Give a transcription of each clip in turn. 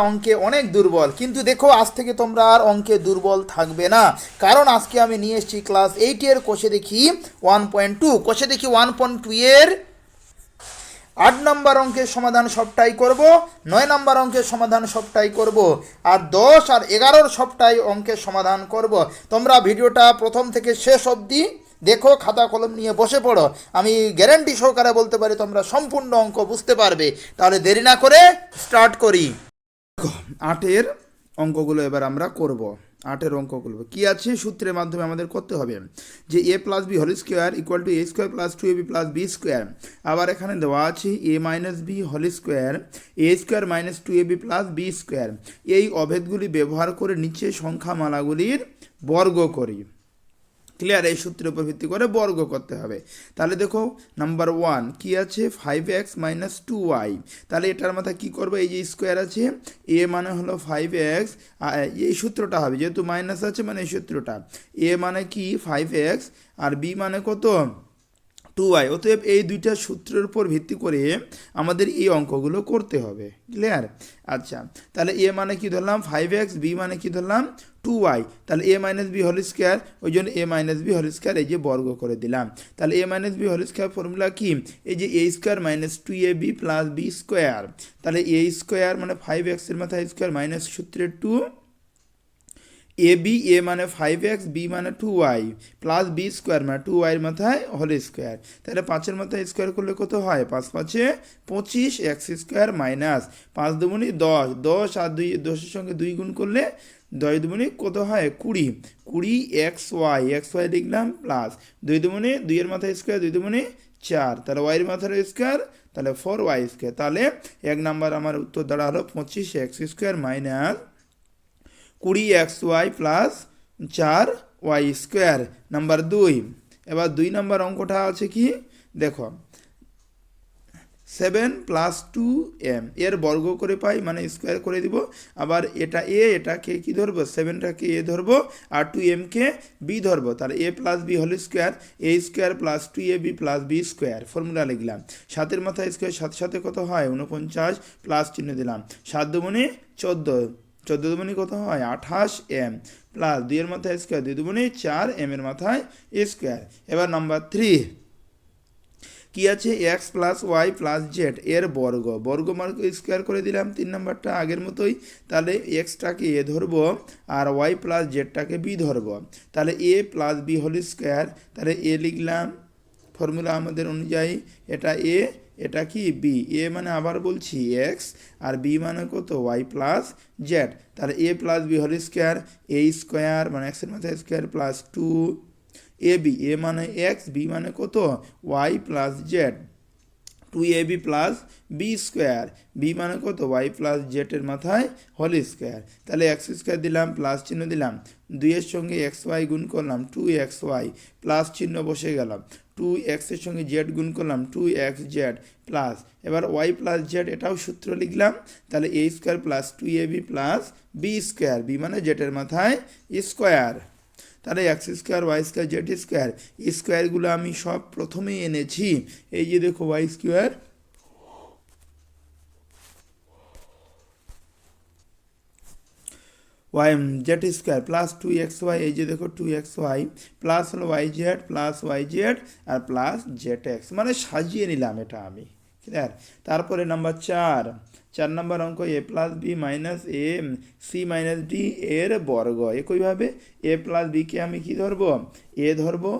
অঙ্কে অনেক দুর্বল। কিন্তু দেখো, আজ থেকে তোমরা আর অঙ্কে দুর্বল থাকবে না। কারণ আজকে আমি নিয়ে এসেছি ক্লাস এইটের কোষে দেখি ওয়ান পয়েন্ট টু কোষে দেখি ওয়ান পয়েন্ট টু এর আট নম্বর অঙ্কের সমাধান সবটাই করব, নয় নম্বর অঙ্কের সমাধান সবটাই করব, আর দশ আর এগারোর সবটাই অঙ্কের সমাধান করব। তোমরা ভিডিওটা প্রথম থেকে শেষ অবধি দেখো, খাতা কলম নিয়ে বসে পড়ো। আমি গ্যারান্টি সহকারে বলতে পারি, তোমরা সম্পূর্ণ অঙ্ক বুঝতে পারবে। তাহলে দেরি না করে স্টার্ট করি। আটের অঙ্কগুলো এবার আমরা করব। আটের অঙ্কগুলো। কি আছে? সূত্রের মাধ্যমে আমাদের করতে হবে যে A plus B whole square equal to A square plus two A B plus B square আবার এখানে দেওয়া আছে A minus B whole square A square minus two A B plus B square এই অভেদগুলি ব্যবহার করে নিচে সংখ্যামালাগুলির বর্গ করি। ক্লিয়ার এই সূত্রের উপর ভিত্তি করে বর্গ করতে হবে। তাহলে দেখো নাম্বার ওয়ান কি আছে? Five X minus two Y তাহলে এটার মাথায় কী করব? এই যে স্কোয়ার আছে এ মানে হলো ফাইভ এক্স এই সূত্রটা হবে, যেহেতু মাইনাস আছে মানে এই সূত্রটা। এ মানে কি? ফাইভ এক্স আর বি মানে কত? টু ওয়াই অতএব এই দুইটা সূত্রের উপর ভিত্তি করে আমাদের এই অঙ্কগুলো করতে হবে। ক্লিয়ার আচ্ছা তাহলে এ মানে কি ধরলাম? ফাইভ এক্স বি মানে কি ধরলাম? টু ওয়াই তাহলে A minus B whole square ওই জন্য A minus B whole square এই যে বর্গ করে দিলাম। তাহলে A minus B whole square formula কি? এই যে A square minus two A B plus B square তাহলে এ স্কোয়ার মানে ফাইভ এক্সের মাথায় স্কোয়ার মাইনাস সূত্রের টু এ বি এ মানে ফাইভ এক্স বি মানে two Y plus B square মানে টু ওয়াইয়ের মাথায় হোল স্কোয়ার তাহলে পাঁচের মাথায় স্কোয়ার করলে কত হয়? পাঁচ পাঁচে পঁচিশ এক্স স্কোয়ার মাইনাস পাঁচ দুগুণি দশ দশ আর দুই, দশের সঙ্গে দুই গুণ করলে দশ দুগুণি কত হয়? কুড়ি কুড়ি এক্স ওয়াই এক্স ওয়াই লিখলাম প্লাস দুই দুগুণি দুইয়ের মাথায় স্কোয়ার দুই দুগুণি চার, তাহলে ওয়াইয়ের মাথায় স্কোয়ার তাহলে ফোর ওয়াই স্কোয়ার তাহলে এক নাম্বার আমার উত্তর দাঁড়া হলো পঁচিশ এক্স স্কোয়ার মাইনাস কুড়ি এক্স ওয়াই প্লাস চার ওয়াই স্কোয়ার, নাম্বার দুই। এবার দুই নাম্বার অঙ্কটা আছে কি? দেখো, সেভেন প্লাস টু এম, এর বর্গ করে পাই মানে স্কোয়ার করে দিব। আবার এটা এ, এটাকে কি ধরবো? সেভেনটাকে এ ধরবো, আর টু এমকে বি ধরবো। তাহলে A plus B whole square, A square plus two A B plus B square, formula লিখলাম। সাতের মাথায় স্কোয়ার, সাথে সাথে কত হয়? উনপঞ্চাশ প্লাস চিহ্ন দিলাম। সাত দুগুণে চোদ্দ চোদ্দ দুগুণে কত হয়? আঠাশ এম প্লাস দুইয়ের মাথায় স্কোয়ার দুই দুগুণে চার এম এর মাথায় স্কোয়ার এবার নাম্বার থ্রি কি আছে? X plus Y plus Z এর বর্গ। বর্গ মার্ক স্কোয়ার করে দিলাম তিন নাম্বারটা আগের মতোই। তাহলে এক্সটাকে এ ধরবো আর ওয়াই প্লাস জেডটাকে বি ধরবো। তাহলে A plus B whole square তাহলে এ লিখলাম। ফর্মুলা আমাদের অনুযায়ী এটা এ এটা কি? বি এ মানে আবার বলছি এক্স আর বি মানে কত? ওয়াই প্লাস জেড তাহলে A plus B whole square A square মানে এক্সের মাথায় square plus two A B A মানে এক্স বি মানে কত? Y plus Z two A B plus B square B মানে কত? ওয়াই প্লাস জেডের মাথায় হোল স্কোয়ার তাহলে এক্স স্কোয়ার দিলাম প্লাস চিহ্ন দিলাম। দুইয়ের সঙ্গে এক্স ওয়াই গুণ করলাম টু এক্স ওয়াই প্লাস চিহ্ন বসে গেলাম। টু এক্সের সঙ্গে জেড গুণ করলাম টু এক্স জেড প্লাস এবার ওয়াই প্লাস জেড এটাও সূত্র লিখলাম, তাহলে A square plus two A B plus B square B মানে জেডের মাথায় স্কোয়ার তাহলে X square Y square Z square স্কোয়ারগুলো আমি সব প্রথমেই এনেছি। এই যে দেখো Y square Y Z square plus two X Y এই যে দেখো টু এক্স ওয়াই প্লাস হলো Y Z plus Y Z আর প্লাস জেড এক্স মানে সাজিয়ে নিলাম এটা আমি ক্লিয়ার তারপরে নাম্বার চার চার নম্বর অঙ্ক A plus B minus A C minus D এর বর্গ। একইভাবে এ প্লাস বিকে আমি কি ধরবো? এ ধরবো,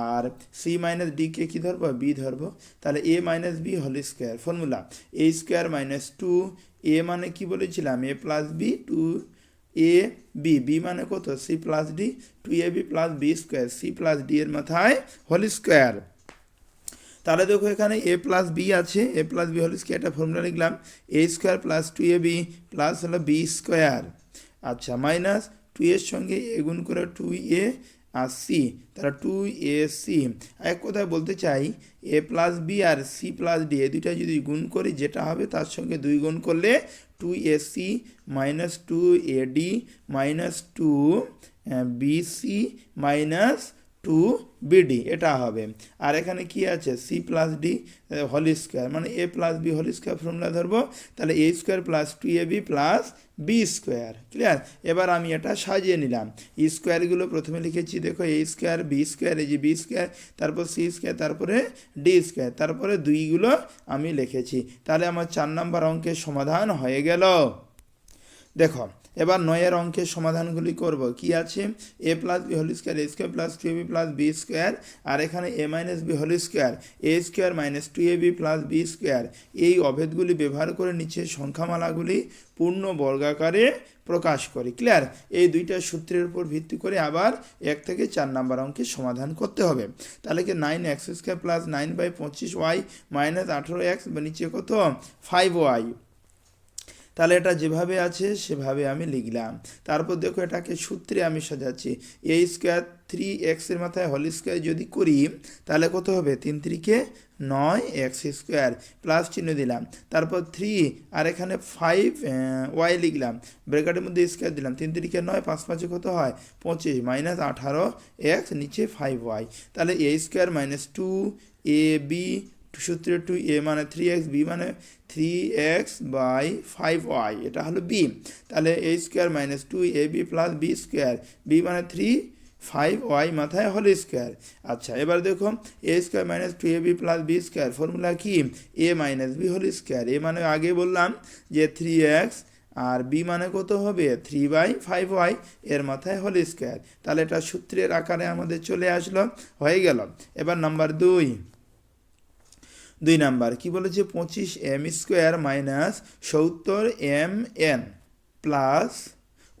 আর সি মাইনাস ডিকে কী ধরবো? বি ধরবো। তাহলে A minus B whole square formula A square minus two A মানে কি বলেছিলাম? A plus B two A B B মানে কত? C plus D two A B plus B square C plus D এর মাথায় whole square তাহলে দেখো এখানে এ প্লাস বি আছে। A plus B whole square একটা ফর্মুলা লিখলাম। A square plus two A B plus হলো বি স্কোয়ার আচ্ছা মাইনাস টু এর সঙ্গে এ গুণ করে টু এ আর সি তাহলে টু এ সি এক কথায় বলতে চাই এ প্লাস বি আর সি প্লাস ডি এ দুইটা যদি গুণ করি, যেটা হবে তার সঙ্গে দুই গুণ করলে two A C minus two A D minus two B C minus two BD এটা হবে। আর এখানে কি আছে? C plus D whole square মানে A plus B whole square formula ধরবো। তাহলে A square plus two A B plus B square clear এবার আমি এটা সাজিয়ে নিলাম। স্কোয়ারগুলো প্রথমে লিখেছি, দেখো এ স্কোয়ার বি স্কোয়ার এই যে বি স্কোয়ার তারপর সি স্কোয়ার তারপরে ডি স্কোয়ার তারপরে দুইগুলো আমি লিখেছি। তাহলে আমার চার নাম্বার অঙ্কের সমাধান হয়ে গেল। দেখো এবার নয়ের অঙ্কের সমাধানগুলি করব। কি আছে? A plus B whole square A square plus two A B plus B square আর এখানে A minus B whole square A square minus two A B plus B square এই অভেদগুলি ব্যবহার করে নিচে সংখ্যামালাগুলি পূর্ণ বর্গাকারে প্রকাশ করি। ক্লিয়ার এই দুইটা সূত্রের উপর ভিত্তি করে আবার এক থেকে চার নাম্বার অঙ্কের সমাধান করতে হবে। তাহলে কি nine X square plus nine by পঁচিশ ওয়াই মাইনাস আঠেরো এক্স নিচে কত? ফাইভ ওয়াই তাহলে এটা যেভাবে আছে, সেভাবে আমি লিখলাম। তারপর দেখো এটাকে সূত্রে আমি সাজাচ্ছি। এ স্কোয়ার থ্রি এক্সের মাথায় হোল স্কোয়ার যদি করি, তাহলে কত হবে? তিন তিরিকে নয় এক্স স্কোয়ার প্লাস চিহ্ন দিলাম। তারপর থ্রি আর এখানে ফাইভ ওয়াই লিখলাম। ব্রেকেটের মধ্যে স্কোয়ার দিলাম। তিন তিরিকে নয়, পাঁচ পাঁচে কত হয়? পঁচিশ মাইনাস আঠারো এক্স নিচে ফাইভ ওয়াই তাহলে A square minus two A B সূত্রে টু এ মানে থ্রি এক্স বি মানে three X by five Y এটা হলো বি তাহলে A square minus two A B plus B square B মানে থ্রি ফাইভ ওয়াই মাথায় whole square আচ্ছা এবার দেখো A square minus two A B plus B square formula কি? A minus B whole square A মানে আগে বললাম যে থ্রি এক্স আর বি মানে কত হবে? থ্রি বাই ফাইভ ওয়াই এর মাথায় হোল স্কোয়ার তাহলে এটা সূত্রের আকারে আমাদের চলে আসলো, হয়ে গেল। এবার নাম্বার দুই। দুই নাম্বার, কি বলেছে? পঁচিশ এম স্কোয়ার মাইনাস সত্তর এম এন প্লাস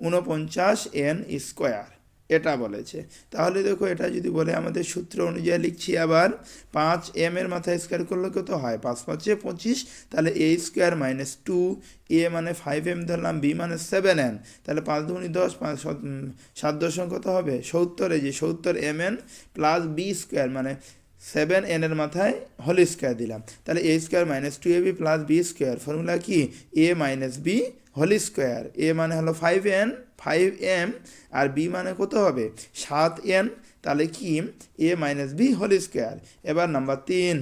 উনপঞ্চাশ এন স্কোয়ার এটা বলেছে। তাহলে দেখো, এটা যদি বলে আমাদের সূত্র অনুযায়ী লিখছি আবার, পাঁচ এম এর মাথায় স্কোয়ার করলে কত হয়? পাঁচ পাঁচে পঁচিশ, তাহলে A square minus two A মানে ফাইভ এম ধরলাম বি মানে সেভেন এন তাহলে পাঁচ দুগুণি দশ, পাঁচ, সাত- দশম কত হবে? সত্তরে যে সত্তর m n plus b square মানে সেভেন এন এর মাথায় হোল স্কোয়ার দিলাম। তাহলে a square minus two a b plus b square. Formula কি? A minus b whole square. A মানে হলো ফাইভ এন ফাইভ এম আর বি মানে কত হবে? সাত এন তাহলে কি? A minus b whole square. এবার নাম্বার তিন।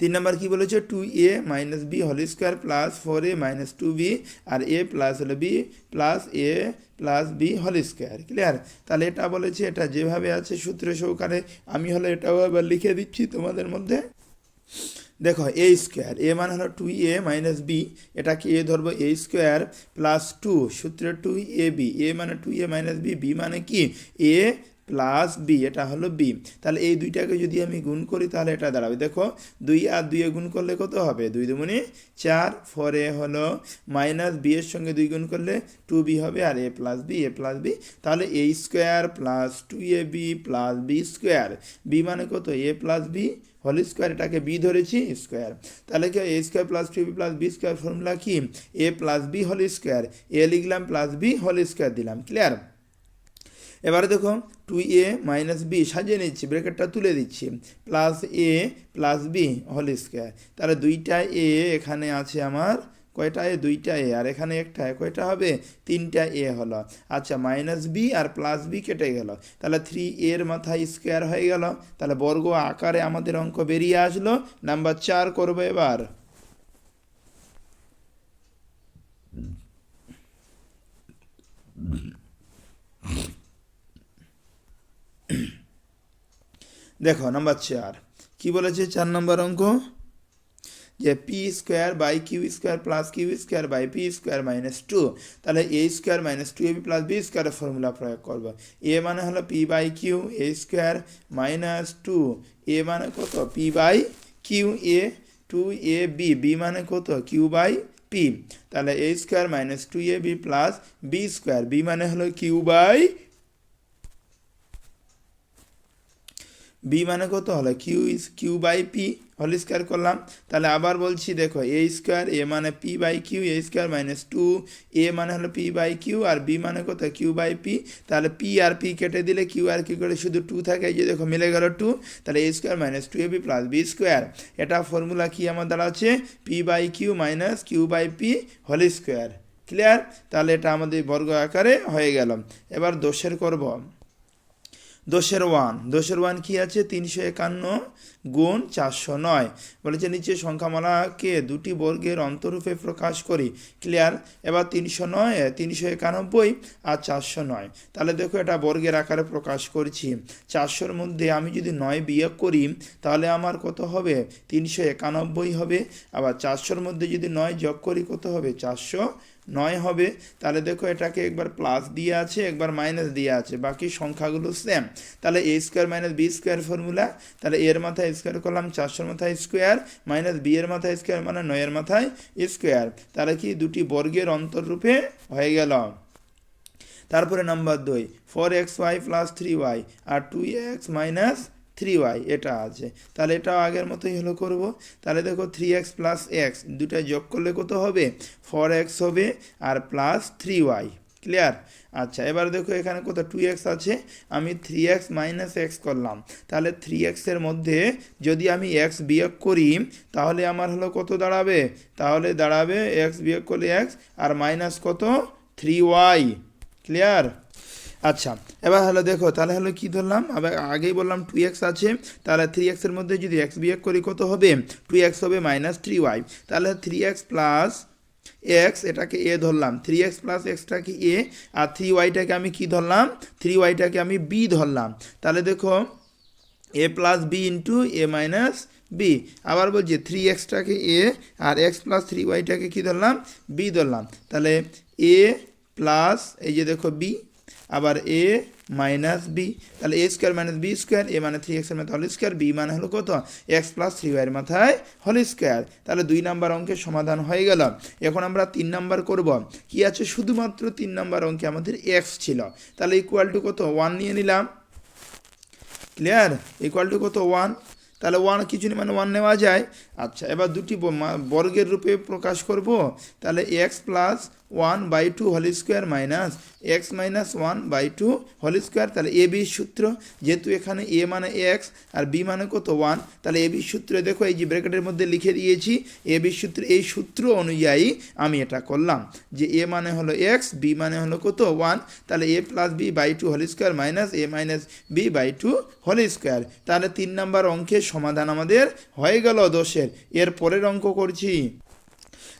তিন নাম্বার কি বলেছে? Two a minus b whole square plus four a minus two b R A plus হলো b plus a plus b whole square clear তাহলে এটা বলেছে, এটা যেভাবে আছে সূত্র সহকারে আমি হলো এটাও এবার লিখে দিচ্ছি তোমাদের মধ্যে। দেখো এ স্কোয়ার এ মানে হলো টু এ মাইনাস বি এটাকে এ ধরবো এ স্কোয়ার প্লাস টু সূত্রে টু এ বি এ মানে two a minus b b মানে কি? এ প্লাস বি, এটা হলো বি। তাহলে এই দুইটাকে যদি আমি গুণ করি, তাহলে এটা দাঁড়াবে। দেখো, দুই আর দুইয়ে গুণ করলে কত হবে? দুই দুগুণে চার। ফোরে হলো মাইনাস বি এর সঙ্গে দুই গুণ করলে টু বি হবে, আর a plus b a plus b তাহলে a square plus two a b plus b square b মানে কত? A plus b whole square এটাকে বি ধরেছি স্কোয়ার তাহলে কি a square plus two b plus b square formula কি? A plus b whole square a লিখলাম plus B whole square দিলাম clear এবারে দেখো টু এ মাইনাস বি সাজিয়ে নিচ্ছি ব্রেকেটটা তুলে দিচ্ছি। Plus a plus b whole square তাহলে দুইটা এ এখানে আছে আমার, কয়টা এ দুইটা এ আর এখানে একটা এ কয়টা হবে? তিনটা এ হলো। আচ্ছা মাইনাস বি আর প্লাস বি কেটে গেল। তাহলে থ্রি এর মাথায় স্কোয়ার হয়ে গেল। তাহলে বর্গ আকারে আমাদের অঙ্ক বেরিয়ে আসলো। নাম্বার চার করব এবার। দেখো নাম্বার চার। কি বলেছে চার নম্বর অঙ্ক? যে p square by q square plus q square by p square minus two তাহলে a square minus two a b plus b স্কোয়ারের ফর্মুলা প্রয়োগ করব। এ মানে হলো p by q a square minus two a মানে কত? P by q a two a b b মানে কত? কিউ বাই পি তাহলে a square minus two a b plus b square b মানে হলো কিউ বাই বি মানে কত হলো? Q is q by p whole square করলাম। তাহলে আবার বলছি, দেখো এ স্কোয়ার এ মানে p by q a square minus two a মানে হলো পি বাই কিউ আর বি মানে কত? কিউ বাই পি তাহলে পি আর পি কেটে দিলে কিউ আর কিউ করে শুধু টু থাকে যে দেখো, মিলে গেল টু তাহলে a square minus two a b plus b square এটা ফর্মুলা কি আমার আছে? P by q minus q by p whole square clear তাহলে এটা আমাদের বর্গ আকারে হয়ে গেল। এবার দোষের করব। দোষের ওয়ান। দোষের ওয়ান কী আছে? তিনশো একান্ন গুণ চারশো নয়। বলেছে, নিচে সংখ্যামালাকে দুটি বর্গের অন্তরূপে প্রকাশ করি। ক্লিয়ার? এবার তিনশো নয়, তিনশো একানব্বই আর চারশো নয়। তাহলে দেখো, এটা বর্গের আকারে প্রকাশ করছি। চারশোর মধ্যে আমি যদি নয় বিয়োগ করি, তাহলে আমার কত হবে? তিনশো একানব্বই হবে। আবার চারশোর মধ্যে যদি নয় যোগ করি, কত হবে? চারশো নয় হবে, তাহলে দেখো এটাকে একবার প্লাস দিয়ে আছে, একবার মাইনাস দিয়ে আছে, বাকি সংখ্যাগুলো সেম তাহলে a square minus b square formula তাহলে এর মাথায় স্কোয়ার করলাম চারশোর মাথায় স্কোয়ার মাইনাস বি এর মাথায় স্কোয়ার মানে নয়ের মাথায় স্কোয়ার তাহলে কি দুটি বর্গের অন্তররূপে হয়ে গেল। তারপরে নাম্বার দুই four x y plus three y আর two x minus three y এটা আছে। তাহলে এটাও আগের মতোই হলো করব। তাহলে দেখো থ্রি এক্স প্লাস এক্স দুটা যোগ করলে কত হবে? ফোর এক্স হবে আর প্লাস থ্রি ওয়াই ক্লিয়ার আচ্ছা এবার দেখো এখানে কত টু এক্স আছে। আমি থ্রি এক্স মাইনাস এক্স করলাম। তাহলে থ্রি এক্সের মধ্যে যদি আমি এক্স বিয়োগ করি, তাহলে আমার হলো কত দাঁড়াবে? তাহলে দাঁড়াবে এক্স বিয়োগ করলে এক্স আর মাইনাস কত? থ্রি ওয়াই ক্লিয়ার আচ্ছা এবার হলো দেখো, তাহলে হলো কি ধরলাম? আবার আগেই বললাম টু এক্স আছে, তাহলে থ্রি এক্সের মধ্যে যদি এক্স বিয়োগ করি কত হবে? টু এক্স হবে মাইনাস থ্রি ওয়াই তাহলে থ্রি এক্স প্লাস এক্স এটাকে এ ধরলাম। থ্রি এক্স প্লাস এক্সটাকে এ আর থ্রি ওয়াইটাকে আমি কি ধরলাম? থ্রি ওয়াইটাকে আমি বি ধরলাম। তাহলে দেখো a plus b into a minus b আবার বলছি থ্রি এক্সটাকে এ আর এক্স প্লাস থ্রি ওয়াইটাকে কী ধরলাম? বি ধরলাম। তাহলে এ প্লাস এই যে দেখো বি আবার এ মাইনাস বি তাহলে a square minus b square a মানে থ্রি এক্সের মাথায় হল স্কোয়ার বি মানে হলো কত? এক্স প্লাস থ্রি ওয়াইয়ের মাথায় হল স্কোয়ার তাহলে দুই নাম্বার অঙ্কের সমাধান হয়ে গেল। এখন আমরা তিন নাম্বার করব। কি আছে? শুধুমাত্র তিন নাম্বার অঙ্কে আমাদের এক্স ছিল। তাহলে ইকুয়াল টু কত? ওয়ান নিয়ে নিলাম। ক্লিয়ার ইকুয়াল টু কত? ওয়ান তাহলে ওয়ান কিছু মানে ওয়ান নেওয়া যায়। আচ্ছা এবার দুটি বর্গের রূপে প্রকাশ করব। তাহলে x plus one by two whole square minus x minus one by two whole square তাহলে এ বি সূত্র। যেহেতু এখানে এ মানে এক্স আর বি মানে কত? ওয়ান তাহলে এ বি সূত্রে দেখো, এই যে ব্র্যাকেটের মধ্যে লিখে দিয়েছি এ বি সূত্র, এই সূত্র অনুযায়ী আমি এটা করলাম। যে এ মানে হলো এক্স বি মানে হলো কত? ওয়ান তাহলে a plus b by two whole square minus a minus b by two whole square তাহলে তিন নাম্বার অঙ্কের সমাধান আমাদের হয়ে গেল দোষের এর পরের অঙ্ক করছি।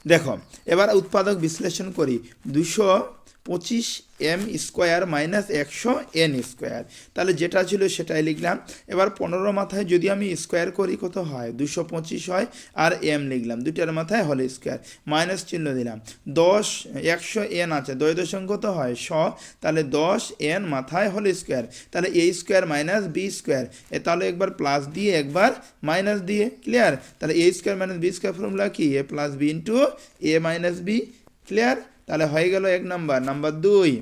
দেখো এবার উৎপাদক বিশ্লেষণ করি। দুশো পঁচিশ এম স্কোয়ার মাইনাস একশো এন স্কোয়ার। তাহলে যেটা ছিল সেটাই লিখলাম। এবার পনেরো মাথায় যদি আমি স্কোয়ার করি, কত হয়? দুশো পঁচিশ হয় আর এম লিখলাম। দুটার মাথায় হল স্কোয়ার। মাইনাস চিহ্ন দিলাম। দশ, একশো এন আছে। দয় দশম কত হয়? শ। তাহলে দশ এন মাথায় হল স্কোয়ার। তাহলে a square minus b square. এ তাহলে একবার প্লাস দিয়ে একবার মাইনাস দিয়ে ক্লিয়ার। তাহলে a square minus b square formula কি? A plus b into a minus b clear. তাহলে হয়ে গেল এক নাম্বার। নাম্বার দুই,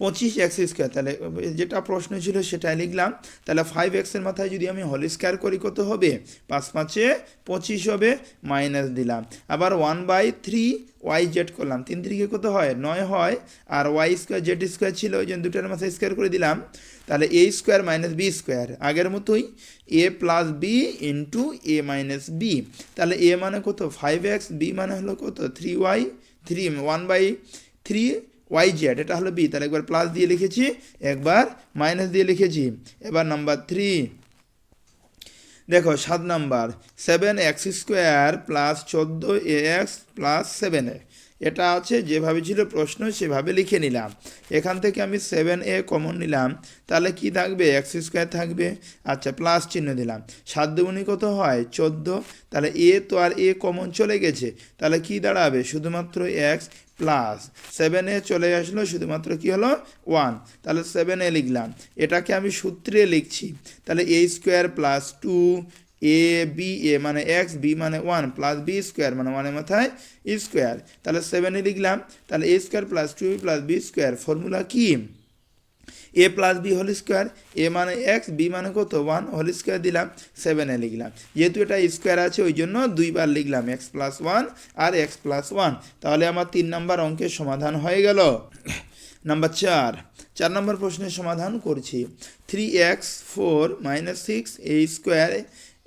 পঁচিশ এক্স স্কোয়ার তাহলে যেটা প্রশ্ন ছিল সেটাই লিখলাম। তাহলে ফাইভ এক্সের মাথায় যদি আমি হোল স্কোয়ার করি, কত হবে? পাঁচ পাঁচে পঁচিশ হবে মাইনাস দিলাম। আবার one by three y z করলাম। তিন তিরিকে কত হয়? নয় হয়। আর ওয়াই স্কোয়ার জেড স্কোয়ার ছিল, ওই জন্য দুটার মাথায় স্কোয়ার করে দিলাম। তাহলে a square minus b square আগের মতোই a plus b into a minus b তাহলে এ মানে কত? ফাইভ এক্স বি মানে হলো কত? Three y three one by three y z এটা হলো বি তাহলে একবার প্লাস দিয়ে লিখেছি, একবার মাইনাস দিয়ে লিখেছি, এবার নাম্বার থ্রি দেখো সাত number seven x square plus চোদ্দ a x plus seven a এটা আছে, যেভাবে ছিল প্রশ্ন সেভাবে লিখে নিলাম। এখান থেকে আমি সেভেন এ কমন নিলাম। তাহলে কি থাকবে? এক্স স্কোয়ার থাকবে। আচ্ছা প্লাস চিহ্ন দিলাম। সাত দুগুণি কত হয়? চোদ্দ। তাহলে এ তো আর এ কমন চলে গেছে। তাহলে কি দাঁড়াবে? শুধুমাত্র এক্স প্লাস সেভেন এ চলে আসলো, শুধুমাত্র কি হলো? ওয়ান তাহলে সেভেন এ লিখলাম। এটাকে আমি সূত্রে লিখছি। তাহলে a square plus two a b a মানে এক্স বি মানে ওয়ান প্লাস বি স্কোয়ার মানে ওয়ানের মাথায় স্কোয়ার তাহলে সেভেনে লিখলাম, তাহলে a square plus two plus b square formula কি? A plus b whole square a মানে এক্স বি মানে কত? ওয়ান হোল স্কোয়ার দিলাম সেভেনে লিখলাম। যেহেতু এটা স্কোয়ার আছে, ওই জন্য দুইবার লিখলাম এক্স প্লাস ওয়ান আর এক্স প্লাস ওয়ান তাহলে আমার তিন নাম্বার অঙ্কের সমাধান হয়ে গেল। নাম্বার চার চার নম্বর প্রশ্নের সমাধান করছি। Three x four minus six a square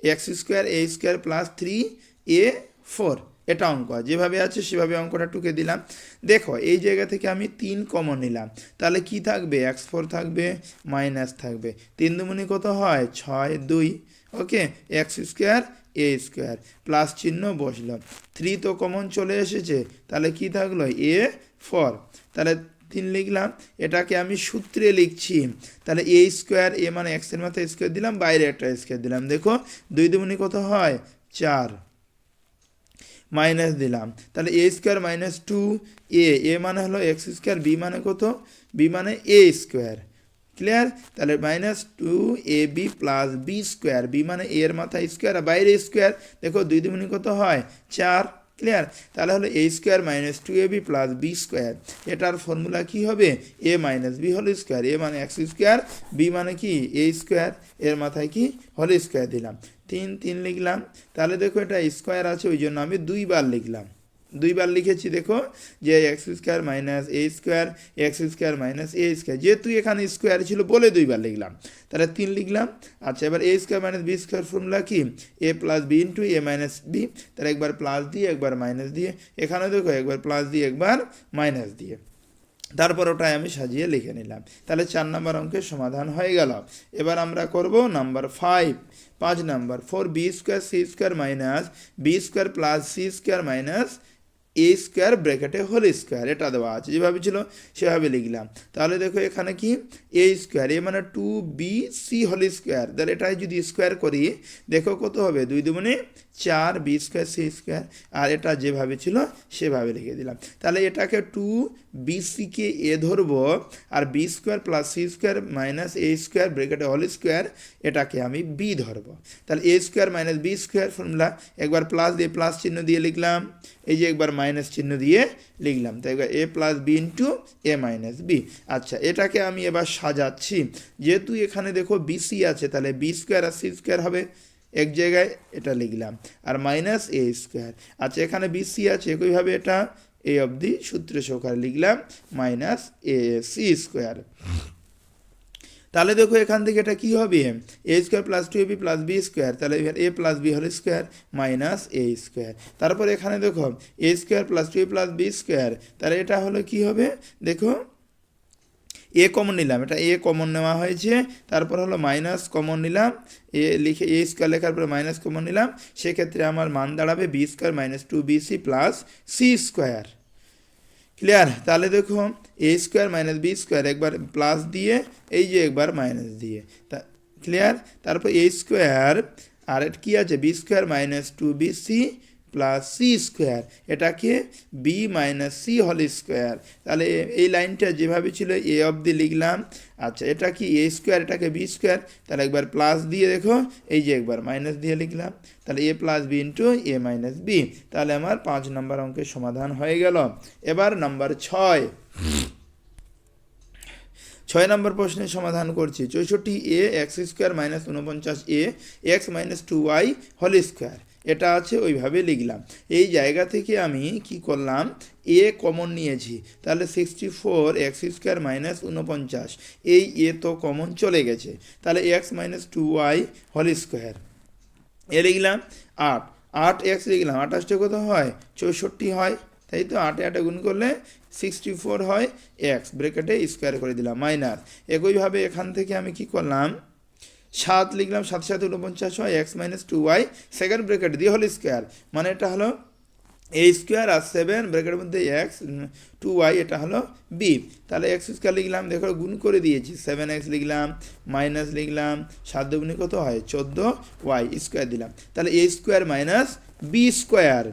x square, a square plus three, a four. এটা অঙ্ক। যেভাবে আছে, সেভাবে অঙ্কটা টুকে দিলাম। দেখো, এই জায়গা থেকে আমি তিন কমন নিলাম। তাহলে কি থাকবে? এক্স ফোর থাকবে, মাইনাস থাকবে। তিন দুমুনি কত হয়? ছয় দুই। Okay, x square, a square. Plus চিহ্ন বসল। থ্রি তো কমন চলে এসেছে। তাহলে কি থাকল? A four. তাহলে তিন লিখলাম, এটাকে আমি সূত্রে লিখছি। তাহলে এ স্কোয়ার এ মানে এক্সের মাথায় স্কোয়ার দিলাম, বাইরে একটা স্কোয়ার দিলাম। দেখো, দুই দুমুনি কত হয়? চার। মাইনাস দিলাম। তাহলে a square minus two a a মানে হলো এক্স স্কোয়ার বি মানে কত? বি মানে এ স্কোয়ার ক্লিয়ার তাহলে minus two a b plus b square b মানে এর মাথায় স্কোয়ার আর বাইরে স্কোয়ার দেখো, দুই দুগুণি কত হয়? চার। ক্লিয়ার তাহলে হলো a square minus two a b plus b square এটার ফর্মুলা কি হবে? A minus b whole square a মানে এক্স স্কোয়ার বি মানে কি? এ স্কোয়ার এর মাথায় কি? হোল স্কোয়ার দিলাম। তিন তিন লিখলাম। তাহলে দেখো এটা স্কোয়ার আছে ওই জন্য আমি দুইবার লিখলাম। দুইবার লিখেছি, দেখো, যে x square minus a square x square minus a square যেহেতু এখানে স্কোয়ার ছিল বলে দুইবার লিখলাম, তাহলে তিন লিখলাম আচ্ছা এবার a square minus b square formula কি? A plus b into a minus b তাহলে একবার প্লাস দিয়ে, একবার মাইনাস দিয়ে, এখানে দেখো, একবার প্লাস দিয়ে, একবার মাইনাস দিয়ে, তারপর ওটাই আমি সাজিয়ে লিখে নিলাম, তাহলে চার নাম্বার অঙ্কের সমাধান হয়ে গেল, এবার আমরা করব নাম্বার ফাইভ পাঁচ number four b square c square minus b square plus c square minus a square ব্র্যাকেটে হোল স্কোয়ার এটা দেওয়া আছে। যেভাবে ছিল, সেভাবে লিখলাম। তাহলে দেখো এখানে কি? এ স্কোয়ার এ মানে two b c whole square তাহলে এটাই যদি স্কোয়ার করি, দেখো কত হবে? দুই দুগুণে চার বি স্কোয়ার সি স্কোয়ার, আর এটা যেভাবে ছিল সেভাবে লিখে দিলাম। তাহলে এটাকে টু বি সিকে এ ধরবো, আর b square plus c square minus a square ব্রেকেটে whole square, এটাকে আমি বি ধরবো। তাহলে a square minus b square formula, একবার প্লাস দিয়ে প্লাস চিহ্ন দিয়ে লিখলাম, এই যে একবার মাইনাস চিহ্ন দিয়ে লিখলাম তাই একবার a plus b into a minus b. আচ্ছা এটাকে আমি এবার সাজাচ্ছি। যেহেতু এখানে দেখো বিসি আছে, তাহলে বি স্কোয়ার আর সি স্কোয়ার হবে। এক জায়গায় এটা লিখলাম। আর মাইনাস এ স্কোয়ার আচ্ছা এখানে বিসি আছে, একইভাবে এটা এ অবধি সূত্র সহকারে লিখলাম মাইনাস এ সি স্কোয়ার তাহলে দেখো এখান থেকে এটা কি হবে? A square plus two a b plus b square তাহলে a plus b whole square minus a square তারপর এখানে দেখো a square plus two a plus b square তাহলে এটা হলো কি হবে? দেখো এ কমন নিলাম। এটা এ কমন নেওয়া হয়েছে, তারপর হলো মাইনাস কমন নিলাম। এ লিখে এ স্কোয়ার লেখার পরে মাইনাস কমন নিলাম। সেক্ষেত্রে আমার মান দাঁড়াবে b square minus two b c plus c square clear তাহলে দেখো a square minus b square একবার প্লাস দিয়ে, এই যে একবার মাইনাস দিয়ে। তা ক্লিয়ার তারপর এ স্কোয়ার আর কী আছে? B square minus two b c plus c square এটাকে b minus c whole square তাহলে এই লাইনটা যেভাবে ছিল এ অবধি লিখলাম। আচ্ছা এটা কি এ স্কোয়ার এটাকে বি স্কোয়ার তাহলে একবার প্লাস দিয়ে দেখো, এই যে একবার মাইনাস দিয়ে লিখলাম। তাহলে a plus b into a minus b তাহলে আমার পাঁচ নম্বর অঙ্কের সমাধান হয়ে গেল। এবার নাম্বার ছয়। ছয় নম্বর প্রশ্নের সমাধান করছি। চৌষট্টি এ এক্স স্কোয়ার মাইনাস উনপঞ্চাশ a x minus two y whole square এটা আছে, ওইভাবে লিখলাম। এই জায়গা থেকে আমি কি করলাম? এ কমন নিয়েছি। তাহলে sixty four x square minus উনপঞ্চাশ এই এ তো কমন চলে গেছে। তাহলে x minus two y whole square a লিখলাম আট। আট এক্স লিখলাম, আঠাশটা কত হয়? চৌষট্টি হয়। তাই তো আটে আটে গুণ করলে সিক্সটি ফোর হয় এক্স ব্রেকেটে স্কোয়ার করে দিলাম মাইনাস একইভাবে এখান থেকে আমি কি করলাম? সাত লিখলাম সাত সাত উনপঞ্চাশ হয়, x minus two y, second bracket দিয়ে হল স্কোয়ার। মানে এটা হলো এ স্কোয়ার আর সেভেন ব্রেকেটের মধ্যে এক্স, টু ওয়াই, এটা হলো বি। তাহলে এক্স স্কোয়ার লিখলাম, দেখো গুণ করে দিয়েছি, সেভেন এক্স লিখলাম, মাইনাস লিখলাম, সাত দুগুণে কত হয়? চোদ্দ ওয়াই স্কোয়ার দিলাম। তাহলে a square minus b square.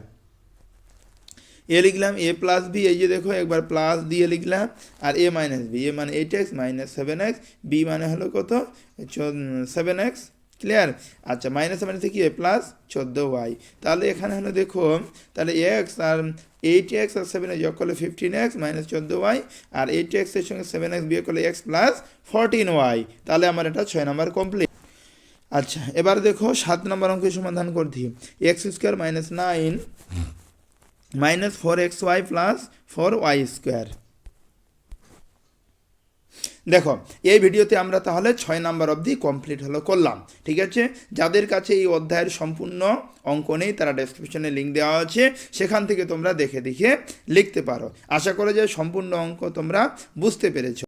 A লিখলাম এ প্লাস বি এই যে দেখো, একবার প্লাস দিয়ে লিখলাম, আর এ মাইনাস বি এ মানে eight x minus seven x b মানে হলো কত? সেভেন এক্স ক্লিয়ার আচ্ছা মাইনাস থেকে এ প্লাস চোদ্দ ওয়াই তাহলে এখানে হলো দেখো, তাহলে এক্স আর এইট এক্স আর সেভেন যোগ করলে ফিফটিন এক্স মাইনাস চোদ্দ ওয়াই আর এইট এক্সের সঙ্গে সেভেন এক্স বিয়ে করলে এক্স প্লাস ফোরটিন ওয়াই তাহলে আমার এটা ছয় নম্বর কমপ্লিট আচ্ছা এবার দেখো, সাত নম্বর অঙ্কের সমাধান করছি x square minus nine minus four x y plus four y square দেখো, এই ভিডিওতে আমরা তাহলে ছয় নাম্বার অবধি কমপ্লিট হলো, করলাম। ঠিক আছে? যাদের কাছে এই অধ্যায়ের সম্পূর্ণ অঙ্ক নেই, তারা ডেসক্রিপশনে লিঙ্ক দেওয়া আছে, সেখান থেকে তোমরা দেখে দেখে লিখতে পারো। আশা করা যায় সম্পূর্ণ অঙ্ক তোমরা বুঝতে পেরেছ।